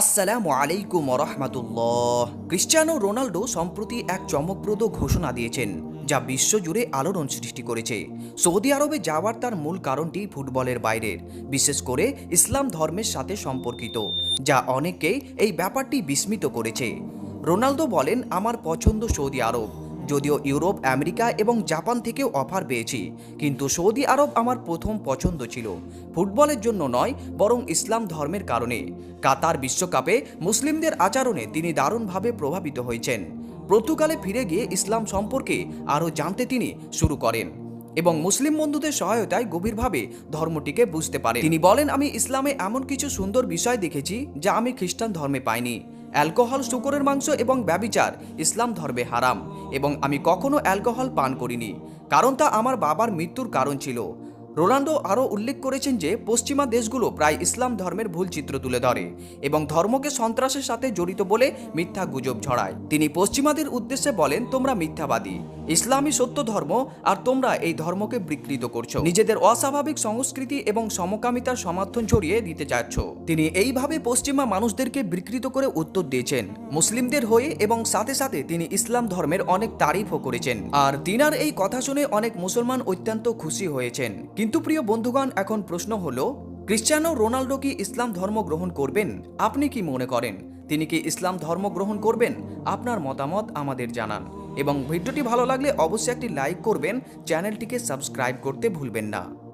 আসসালামু আলাইকুম রহমাতুল্লাহ ক্রিশ্চিয়ানো রোনাল্ডো সম্প্রতি এক চমকপ্রদ ঘোষণা দিয়েছেন, যা বিশ্বজুড়ে আলোড়ন সৃষ্টি করেছে। সৌদি আরবে যাওয়ার তার মূল কারণটি ফুটবলের বাইরের বিশেষ করে ইসলাম ধর্মের সাথে সম্পর্কিত, যা অনেককেই এই ব্যাপারটি বিস্মিত করেছে। রোনালদো বলেন, আমার পছন্দ সৌদি আরব। যদিও ইউরোপ, আমেরিকা এবং জাপান থেকেও অফার পেয়েছি। কিন্তু সৌদি আরব আমার প্রথম পছন্দ ছিল। ফুটবলের জন্য নয়, বরং ইসলাম ধর্মের কারণে। কাতার বিশ্বকাপে মুসলিমদের আচরণে তিনি দারুণভাবে প্রভাবিত হয়েছেন। পর্তুগালে ফিরে গিয়ে ইসলাম সম্পর্কে আরও জানতে তিনি শুরু করেন এবং মুসলিম বন্ধুদের সহায়তায় গভীরভাবে ধর্মটিকে বুঝতে পারে তিনি বলেন, আমি ইসলামে এমন কিছু সুন্দর বিষয় দেখেছি যা আমি খ্রিস্টান ধর্মে পাইনি। অ্যালকোহল, শুকরের মাংস এবং ব্যবিচার, ইসলাম ধর্মে হারাম এবং আমি কখনো অ্যালকোহল পান করিনি। কারণ তা আমার বাবার মৃত্যুর কারণ ছিল। রোনাল্ডো আরও উল্লেখ করেছেন যে পশ্চিমা দেশগুলো প্রায় ইসলাম ধর্মের ভুল চিত্র তুলে ধরে এবং ধর্মকে সন্ত্রাসের সাথে জড়িত বলে মিথ্যা গুজব ছড়ায়। তিনি পশ্চিমাদের উদ্দেশ্যে বলেন, তোমরা মিথ্যাবাদী, ইসলামী সত্য ধর্ম, আর তোমরা এই ধর্মকে বিকৃত করছ। নিজেদের অস্বাভাবিক সংস্কৃতি এবং সমকামিতার সমর্থন ছড়িয়ে দিতে চাচ্ছ তিনি এইভাবে পশ্চিমা মানুষদেরকে বিকৃত করে উত্তর দিয়েছেন। মুসলিমদের হয়ে এবং সাথে সাথে তিনি ইসলাম ধর্মের অনেক তারিফও করেছেন। আর তিনার এই কথা শুনে অনেক মুসলমান অত্যন্ত খুশি হয়েছেন। কিন্তু প্রিয় বন্ধুগণ, এখন প্রশ্ন হলো ক্রিশ্চানো রোনাল্ডো কি ইসলাম ধর্ম গ্রহণ করবেন? আপনি কি মনে করেন? তিনি কি ইসলাম ধর্ম গ্রহণ করবেন? আপনার মতামত আমাদের জানান। এবং ভিডিওটি ভালো লাগলে অবশ্যই একটি লাইক করবেন, চ্যানেলটিকে সাবস্ক্রাইব করতে ভুলবেন না।